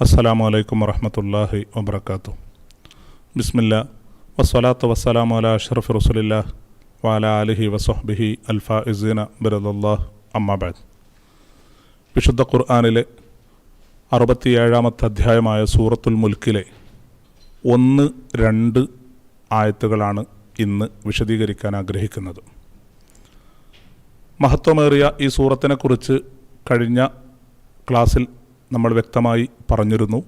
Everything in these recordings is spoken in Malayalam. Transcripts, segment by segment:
അസ്സലാമു അലൈക്കും വറഹമത്തല്ലാഹി വബർക്കാത്തു ബിസ്മില്ല. വസ്സലാത്തു വസ്സലാമു അല അഷ്റഫ് റസുലില്ലാ. വാല അലിഹി വസ്ഹബിഹി അൽഫ ഇസീന ബിറദല്ലാഹ് അമ്മാബാദ് വിശുദ്ധ ഖുർആാനിലെ അറുപത്തിയേഴാമത്തെ അധ്യായമായ സൂറത്തുൽ മുൽക്കിലെ ഒന്ന് രണ്ട് ആയത്തുകളാണ് ഇന്ന് വിശദീകരിക്കാൻ ആഗ്രഹിക്കുന്നത്. മഹത്വമേറിയ ഈ സൂറത്തിനെക്കുറിച്ച് കഴിഞ്ഞ ക്ലാസ്സിൽ നമ്മൾ വ്യക്തമായി പറഞ്ഞിരുന്നു.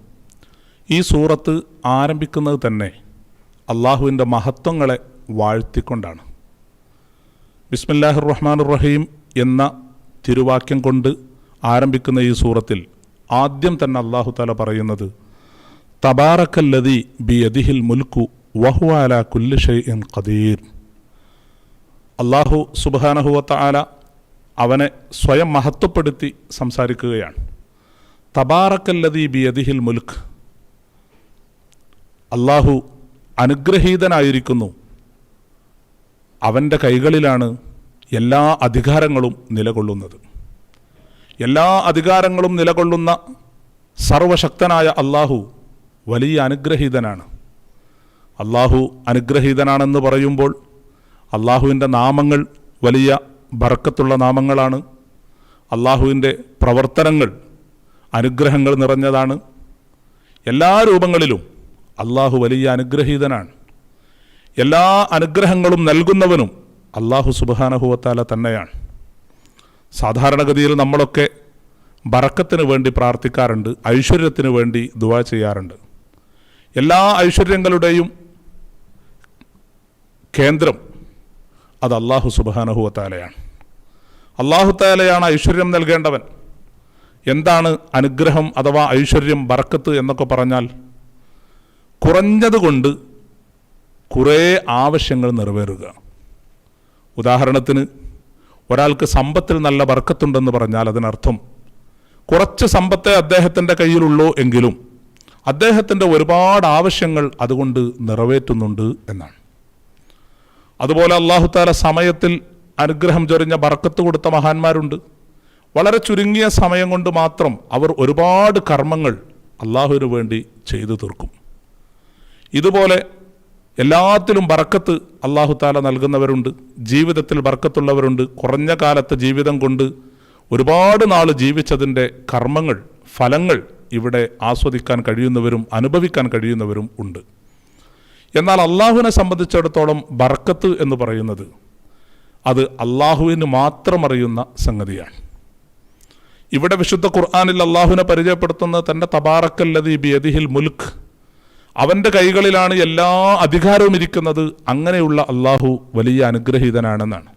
ഈ സൂറത്ത് ആരംഭിക്കുന്നത് തന്നെ അള്ളാഹുവിന്റെ മഹത്വങ്ങളെ വാഴ്ത്തിക്കൊണ്ടാണ്. ബിസ്മില്ലാഹിർ റഹ്മാൻ റഹീം എന്ന തിരുവാക്യം കൊണ്ട് ആരംഭിക്കുന്ന ഈ സൂറത്തിൽ ആദ്യം തന്നെ അള്ളാഹു താല പറയുന്നത് തബാറക്കല്ലതി ബി യദിഹിൽ മുൽക്കു വഹുവാല കുല്ല് ഷൈഇൻ ഖദീർ. അള്ളാഹു സുബാനഹുവത്ത ആല അവനെ സ്വയം മഹത്വപ്പെടുത്തി സംസാരിക്കുകയാണ്. തബാറക്കല്ലതി ബിയദിഹിൽ മുൽക്ക് അള്ളാഹു അനുഗ്രഹീതനായിരിക്കുന്നു. അവന്റെ കൈകളിലാണ് എല്ലാ അധികാരങ്ങളും നിലകൊള്ളുന്നത്. എല്ലാ അധികാരങ്ങളും നിലകൊള്ളുന്ന സർവശക്തനായ അള്ളാഹു വലിയ അനുഗ്രഹീതനാണ്. അള്ളാഹു അനുഗ്രഹീതനാണെന്ന് പറയുമ്പോൾ അള്ളാഹുവിന്റെ നാമങ്ങൾ വലിയ ബറക്കത്തുള്ള നാമങ്ങളാണ്. അള്ളാഹുവിന്റെ പ്രവർത്തനങ്ങൾ അനുഗ്രഹങ്ങൾ നിറഞ്ഞതാണ്. എല്ലാ രൂപങ്ങളിലും അള്ളാഹു വലിയ അനുഗ്രഹീതനാണ്. എല്ലാ അനുഗ്രഹങ്ങളും നൽകുന്നവനും അള്ളാഹു സുബാനഹുവത്താല തന്നെയാണ്. സാധാരണഗതിയിൽ നമ്മളൊക്കെ ബറക്കത്തിന് വേണ്ടി പ്രാർത്ഥിക്കാറുണ്ട് ഐശ്വര്യത്തിന് വേണ്ടി ദുവ ചെയ്യാറുണ്ട്. എല്ലാ ഐശ്വര്യങ്ങളുടെയും കേന്ദ്രം അത് അള്ളാഹു സുബാനഹുവത്താലയാണ് അള്ളാഹു താലയാണ് ഐശ്വര്യം നൽകേണ്ടവൻ. എന്താണ് അനുഗ്രഹം അഥവാ ഐശ്വര്യം ബറക്കത്ത് എന്നൊക്കെ പറഞ്ഞാൽ കുറഞ്ഞതുകൊണ്ട് കുറേ ആവശ്യങ്ങൾ നിറവേറുക. ഉദാഹരണത്തിന് ഒരാൾക്ക് സമ്പത്തിൽ നല്ല വറക്കത്തുണ്ടെന്ന് പറഞ്ഞാൽ അതിനർത്ഥം കുറച്ച് സമ്പത്തെ അദ്ദേഹത്തിന്റെ കയ്യിലുള്ളൂ എങ്കിലും അദ്ദേഹത്തിന്റെ ഒരുപാട് ആവശ്യങ്ങൾ അതുകൊണ്ട് നിറവേറ്റുന്നുണ്ട് എന്നാണ്. അതുപോലെ അള്ളാഹുത്താല സമയത്തിൽ അനുഗ്രഹം ചൊരിഞ്ഞ ബർക്കത്ത് കൊടുത്ത മഹാന്മാരുണ്ട്. വളരെ ചുരുങ്ങിയ സമയം കൊണ്ട് മാത്രം അവർ ഒരുപാട് കർമ്മങ്ങൾ അള്ളാഹുവിന് വേണ്ടി ചെയ്തു തീർക്കും. ഇതുപോലെ എല്ലാത്തിലും ബർക്കത്ത് അള്ളാഹു താല നൽകുന്നവരുണ്ട് ജീവിതത്തിൽ ബർക്കത്തുള്ളവരുണ്ട് കുറഞ്ഞ കാലത്തെ ജീവിതം കൊണ്ട് ഒരുപാട് നാൾ ജീവിച്ചതിന്റെ കർമ്മങ്ങൾ ഫലങ്ങൾ ഇവിടെ ആസ്വദിക്കാൻ കഴിയുന്നവരും അനുഭവിക്കാൻ കഴിയുന്നവരും ഉണ്ട്. എന്നാൽ അള്ളാഹുവിനെ സംബന്ധിച്ചിടത്തോളം ബർക്കത്ത് എന്ന് പറയുന്നത് അത് അള്ളാഹുവിന് മാത്രം അറിയുന്ന സംഗതിയാണ്. ഇവിടെ വിശുദ്ധ ഖുർആാനിൽ അള്ളാഹുവിനെ പരിചയപ്പെടുത്തുന്ന തന്റെ തബാറക്കല്ലതി ബിയദിഹിൽ മുൽക്ക്. അവന്റെ കൈകളിലാണ് എല്ലാ അധികാരവും ഇരിക്കുന്നത്. അങ്ങനെയുള്ള അള്ളാഹു വലിയ അനുഗ്രഹീതനാണെന്നാണ്.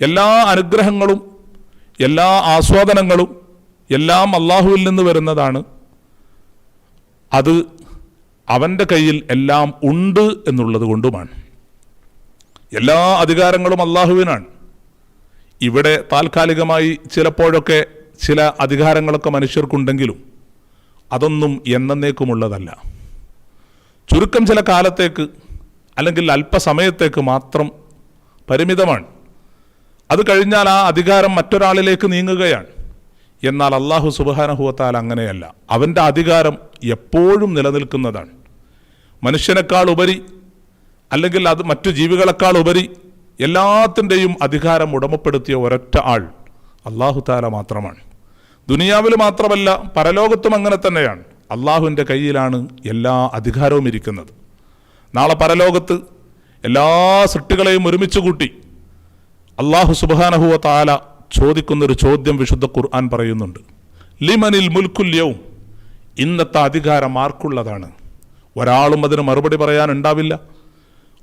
എല്ലാ അനുഗ്രഹങ്ങളും എല്ലാ ആസ്വാദനങ്ങളും എല്ലാം അള്ളാഹുവിൽ നിന്ന് വരുന്നതാണ്. അത് അവന്റെ കയ്യിൽ എല്ലാം ഉണ്ട് എന്നുള്ളത് കൊണ്ടുമാണ്. എല്ലാ അധികാരങ്ങളും അള്ളാഹുവിനാണ്. ഇവിടെ താൽക്കാലികമായി ചിലപ്പോഴൊക്കെ ചില അധികാരങ്ങളൊക്കെ മനുഷ്യർക്കുണ്ടെങ്കിലും അതൊന്നും എന്നേക്കുമുള്ളതല്ല ചുരുക്കം ചില കാലത്തേക്ക് അല്ലെങ്കിൽ അല്പസമയത്തേക്ക് മാത്രം പരിമിതമാണ്. അത് കഴിഞ്ഞാൽ ആ അധികാരം മറ്റൊരാളിലേക്ക് നീങ്ങുകയാണ്. എന്നാൽ അള്ളാഹു സുബാനഹുവത്താൽ അങ്ങനെയല്ല. അവന്റെ അധികാരം എപ്പോഴും നിലനിൽക്കുന്നതാണ്. മനുഷ്യനേക്കാൾ ഉപരി അല്ലെങ്കിൽ അത് മറ്റു ജീവികളെക്കാൾ ഉപരി എല്ലാത്തിന്റെയും അധികാരം ഉടമപ്പെടുത്തിയ ഒരൊറ്റ ആൾ അള്ളാഹു താല മാത്രമാണ്. ദുനിയാവിൽ മാത്രമല്ല പരലോകത്തും അങ്ങനെ തന്നെയാണ്. അള്ളാഹുവിന്റെ കയ്യിലാണ് എല്ലാ അധികാരവും ഇരിക്കുന്നത്. നാളെ പരലോകത്ത് എല്ലാ സൃഷ്ടികളെയും ഒരുമിച്ച് കൂട്ടി അള്ളാഹു സുബാനഹുവ താല ചോദിക്കുന്നൊരു ചോദ്യം വിശുദ്ധ ഖുർആൻ പറയുന്നുണ്ട്. ലിമനിൽ മുൽക്കുല്യവും ഇന്നത്തെ അധികാരം ആർക്കുള്ളതാണ്? ഒരാളും അതിന് മറുപടി പറയാനുണ്ടാവില്ല.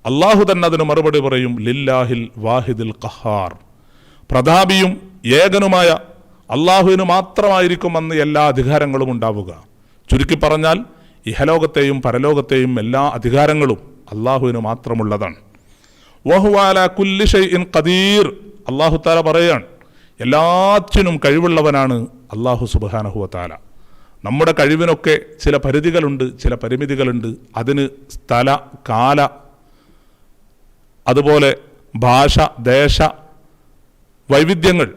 അള്ളാഹു തന്നെ അതിന് മറുപടി പറയും ലില്ലാഹിൽ വാഹിദുൽ ഖഹാർ. പ്രതാപിയും ഏകനുമായ അള്ളാഹുവിന് മാത്രമായിരിക്കും അന്ന് എല്ലാ അധികാരങ്ങളും ഉണ്ടാവുക. ചുരുക്കി പറഞ്ഞാൽ ഇഹലോകത്തെയും പരലോകത്തെയും എല്ലാ അധികാരങ്ങളും അള്ളാഹുവിന് മാത്രമുള്ളതാണ്. വഹുവാല കുല്ലിഷൈ ഇൻ കദീർ അള്ളാഹു താല പറയാണ് എല്ലാറ്റിനും കഴിവുള്ളവനാണ് അള്ളാഹു സുബാനഹുവ താല നമ്മുടെ കഴിവിനൊക്കെ ചില പരിധികളുണ്ട് ചില പരിമിതികളുണ്ട്. അതിന് സ്ഥല കാല അതുപോലെ ഭാഷ ദേശ വൈവിധ്യങ്ങൾ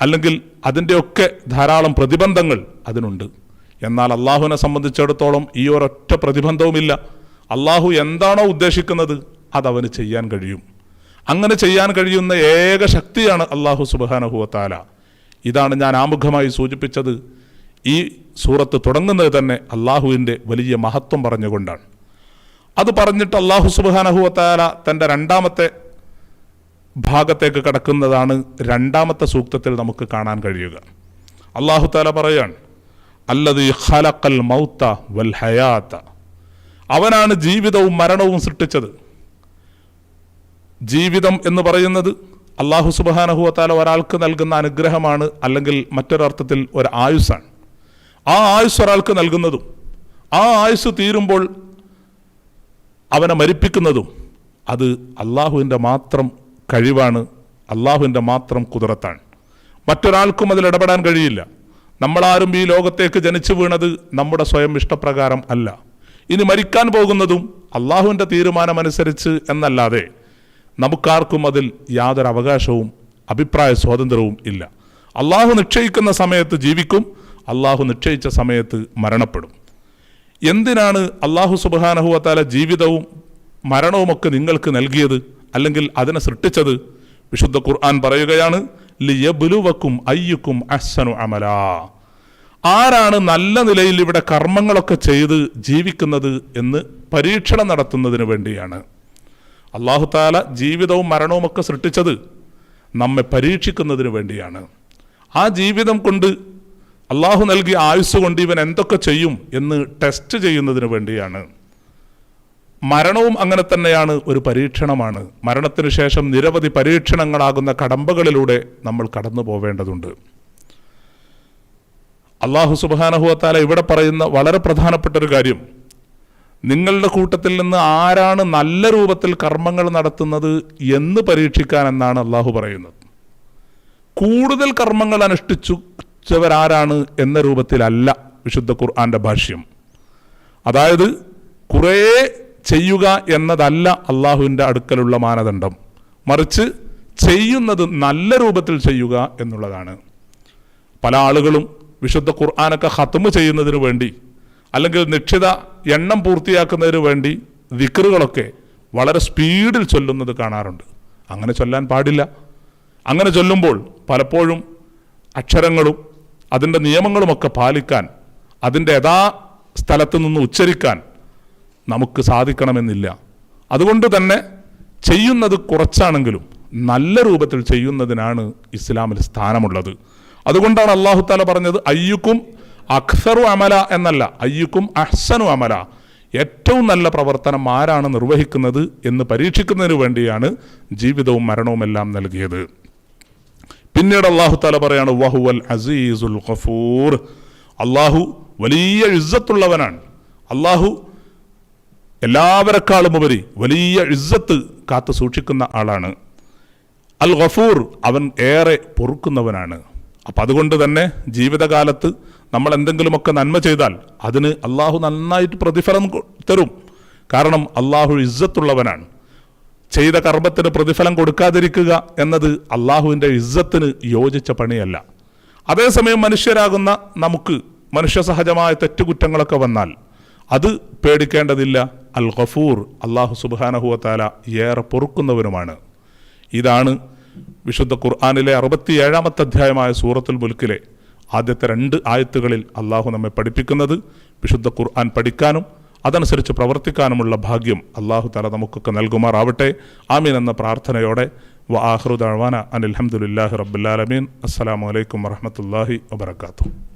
അല്ലെങ്കിൽ അതിന്റെയൊക്കെ ധാരാളം പ്രതിബന്ധങ്ങൾ അതിനുണ്ട്. എന്നാൽ അള്ളാഹുവിനെ സംബന്ധിച്ചിടത്തോളം ഈ ഒരൊറ്റ പ്രതിബന്ധവുമില്ല. അള്ളാഹു എന്താണോ ഉദ്ദേശിക്കുന്നത് അതവന് ചെയ്യാൻ കഴിയും. അങ്ങനെ ചെയ്യാൻ കഴിയുന്ന ഏക ശക്തിയാണ് അള്ളാഹു സുബാനഹുവത്താല ഇതാണ് ഞാൻ ആമുഖമായി സൂചിപ്പിച്ചത്. ഈ സൂറത്ത് തുടങ്ങുന്നത് തന്നെ അള്ളാഹുവിന്റെ വലിയ മഹത്വം പറഞ്ഞുകൊണ്ടാണ്. അത് പറഞ്ഞിട്ട് അള്ളാഹു സുബാനഹുവത്താല തന്റെ രണ്ടാമത്തെ ഭാഗത്തേക്ക് കടക്കുന്നതാണ് രണ്ടാമത്തെ സൂക്തത്തിൽ നമുക്ക് കാണാൻ കഴിയുക. അള്ളാഹു താല പറയാണ് അല്ലത് ഖലക്കൽ മൗത്ത വൽ ഹയാത്ത അവനാണ് ജീവിതവും മരണവും സൃഷ്ടിച്ചത്. ജീവിതം എന്ന് പറയുന്നത് അള്ളാഹു സുബാനഹുവത്താല ഒരാൾക്ക് നൽകുന്ന അനുഗ്രഹമാണ് അല്ലെങ്കിൽ മറ്റൊരർത്ഥത്തിൽ ഒരു ആയുസ്സാണ്. ആ ആയുസ് ഒരാൾക്ക് നൽകുന്നതും ആ ആയുസ് തീരുമ്പോൾ അവനെ മരിപ്പിക്കുന്നതും അത് അള്ളാഹുവിന്റെ മാത്രം കഴിവാണ് അള്ളാഹുവിന്റെ മാത്രം കുതിരത്താണ് മറ്റൊരാൾക്കും അതിൽ ഇടപെടാൻ കഴിയില്ല. നമ്മളാരും ഈ ലോകത്തേക്ക് ജനിച്ചു വീണത് നമ്മുടെ സ്വയം ഇഷ്ടപ്രകാരം അല്ല. ഇനി മരിക്കാൻ പോകുന്നതും അള്ളാഹുവിന്റെ തീരുമാനമനുസരിച്ച് എന്നല്ലാതെ നമുക്കാർക്കും അതിൽ യാതൊരു അവകാശവും അഭിപ്രായ സ്വാതന്ത്ര്യവും ഇല്ല. അള്ളാഹു നിശ്ചയിക്കുന്ന സമയത്ത് ജീവിക്കും അള്ളാഹു നിശ്ചയിച്ച സമയത്ത് മരണപ്പെടും. എന്തിനാണ് അള്ളാഹു സുബാനഹുവത്താല ജീവിതവും മരണവുമൊക്കെ നിങ്ങൾക്ക് നൽകിയത്? അല്ലെങ്കിൽ അതിനെ സൃഷ്ടിച്ചത് വിശുദ്ധ ഖുർആൻ പറയുകയാണ് ലിയബുലുവക്കും അയ്യുക്കും അഹ്സനു അമല. ആരാണ് നല്ല നിലയിൽ ഇവിടെ കർമ്മങ്ങളൊക്കെ ചെയ്ത് ജീവിക്കുന്നത് എന്ന് പരീക്ഷണം നടത്തുന്നതിന് വേണ്ടിയാണ്. അള്ളാഹു താല ജീവിതവും മരണവും ഒക്കെ സൃഷ്ടിച്ചത് നമ്മെ പരീക്ഷിക്കുന്നതിന് വേണ്ടിയാണ്. ആ ജീവിതം കൊണ്ട് അള്ളാഹു നൽകിയ ആയുസ് കൊണ്ട് ഇവൻ എന്തൊക്കെ ചെയ്യും എന്ന് ടെസ്റ്റ് ചെയ്യുന്നതിന് വേണ്ടിയാണ്. മരണവും അങ്ങനെ തന്നെയാണ് ഒരു പരീക്ഷണമാണ്. മരണത്തിന് ശേഷം നിരവധി പരീക്ഷണങ്ങളാകുന്ന കടമ്പകളിലൂടെ നമ്മൾ കടന്നു പോവേണ്ടതുണ്ട്. അള്ളാഹു സുബാനഹുവത്താല ഇവിടെ പറയുന്ന വളരെ പ്രധാനപ്പെട്ട ഒരു കാര്യം. നിങ്ങളുടെ കൂട്ടത്തിൽ നിന്ന് ആരാണ് നല്ല രൂപത്തിൽ കർമ്മങ്ങൾ നടത്തുന്നത് എന്ന് പരീക്ഷിക്കാൻ എന്നാണ് അള്ളാഹു പറയുന്നത്. കൂടുതൽ കർമ്മങ്ങൾ അനുഷ്ഠിച്ചവരാരാണ് എന്ന രൂപത്തിലല്ല വിശുദ്ധ ഖുർആന്റെ ഭാഷ്യം. അതായത് കുറേ ചെയ്യുക എന്നതല്ല അള്ളാഹുവിന്റെ അടുക്കലുള്ള മാനദണ്ഡം. മറിച്ച് ചെയ്യുന്നത് നല്ല രൂപത്തിൽ ചെയ്യുക എന്നുള്ളതാണ്. പല ആളുകളും വിശുദ്ധ ഖുർആാനൊക്കെ ഹത്തുമ് ചെയ്യുന്നതിന് വേണ്ടി അല്ലെങ്കിൽ നിക്ഷിത എണ്ണം പൂർത്തിയാക്കുന്നതിന് വേണ്ടി ദിക്റുകളൊക്കെ വളരെ സ്പീഡിൽ ചൊല്ലുന്നത് കാണാറുണ്ട്. അങ്ങനെ ചൊല്ലാൻ പാടില്ല. അങ്ങനെ ചൊല്ലുമ്പോൾ പലപ്പോഴും അക്ഷരങ്ങളും അതിന്റെ നിയമങ്ങളുമൊക്കെ പാലിക്കാൻ അതിന്റെ യഥാ സ്ഥലത്ത് നിന്ന് ഉച്ചരിക്കാൻ നമുക്ക് സാധിക്കണമെന്നില്ല. അതുകൊണ്ട് തന്നെ ചെയ്യുന്നത് കുറച്ചാണെങ്കിലും നല്ല രൂപത്തിൽ ചെയ്യുന്നതിനാണ് ഇസ്ലാമിൽ സ്ഥാനമുള്ളത്. അതുകൊണ്ടാണ് അള്ളാഹു താല പറഞ്ഞത് അയ്യുക്കും അക്സറു അമല എന്നല്ല അയ്യുക്കും അഹ്സനു അമല ഏറ്റവും നല്ല പ്രവർത്തനം ആരാണ് നിർവഹിക്കുന്നത് എന്ന് പരീക്ഷിക്കുന്നതിന് വേണ്ടിയാണ് ജീവിതവും മരണവും എല്ലാം നൽകിയത്. പിന്നീട് അള്ളാഹു താല പറയാണ് വഹുവൽ അസീസുൽ ഖഫൂർ അള്ളാഹു വലിയ ഇസ്സത്തുള്ളവനാണ്. അള്ളാഹു എല്ലാവരെക്കാളും ഉപരി വലിയ ഇസ്സത്ത് കാത്തു സൂക്ഷിക്കുന്ന ആളാണ്. അൽ ഗഫൂർ അവൻ ഏറെ പൊറുക്കുന്നവനാണ്. അപ്പം അതുകൊണ്ട് തന്നെ ജീവിതകാലത്ത് നമ്മൾ എന്തെങ്കിലുമൊക്കെ നന്മ ചെയ്താൽ അതിന് അള്ളാഹു നന്നായിട്ട് പ്രതിഫലം തരും. കാരണം അള്ളാഹു ഇസ്സത്തുള്ളവനാണ്. ചെയ്ത കർമ്മത്തിന് പ്രതിഫലം കൊടുക്കാതിരിക്കുക എന്നത് അള്ളാഹുവിന്റെ ഇസ്സത്തിന് യോജിച്ച പണിയല്ല. അതേസമയം മനുഷ്യരാകുന്ന നമുക്ക് മനുഷ്യസഹജമായ തെറ്റുകുറ്റങ്ങളൊക്കെ വന്നാൽ അത് പേടിക്കേണ്ടതില്ല. അൽ ഗഫൂർ അള്ളാഹു സുബാനഹുവത്താല ഏറെ പൊറുക്കുന്നവനുമാണ്. ഇതാണ് വിശുദ്ധ ഖുർആാനിലെ അറുപത്തിയേഴാമത്തെ അധ്യായമായ സൂറത്തുൽ മുൽക്കിലെ ആദ്യത്തെ രണ്ട് ആയത്തുകളിൽ അള്ളാഹു നമ്മെ പഠിപ്പിക്കുന്നത്. വിശുദ്ധ ഖുർആൻ പഠിക്കാനും അതനുസരിച്ച് പ്രവർത്തിക്കാനുമുള്ള ഭാഗ്യം അള്ളാഹു തല നമുക്കൊക്കെ നൽകുമാറാവട്ടെ. ആമീൻ എന്ന പ്രാർത്ഥനയോടെ. വ ആഹ്റുദ് അൻ അലഹമുല്ലാഹി റബ്ബുല്ലാലമീൻ അസ്സാം വലൈക്കും വറഹമത്തല്ലാഹി വബർക്കാത്തു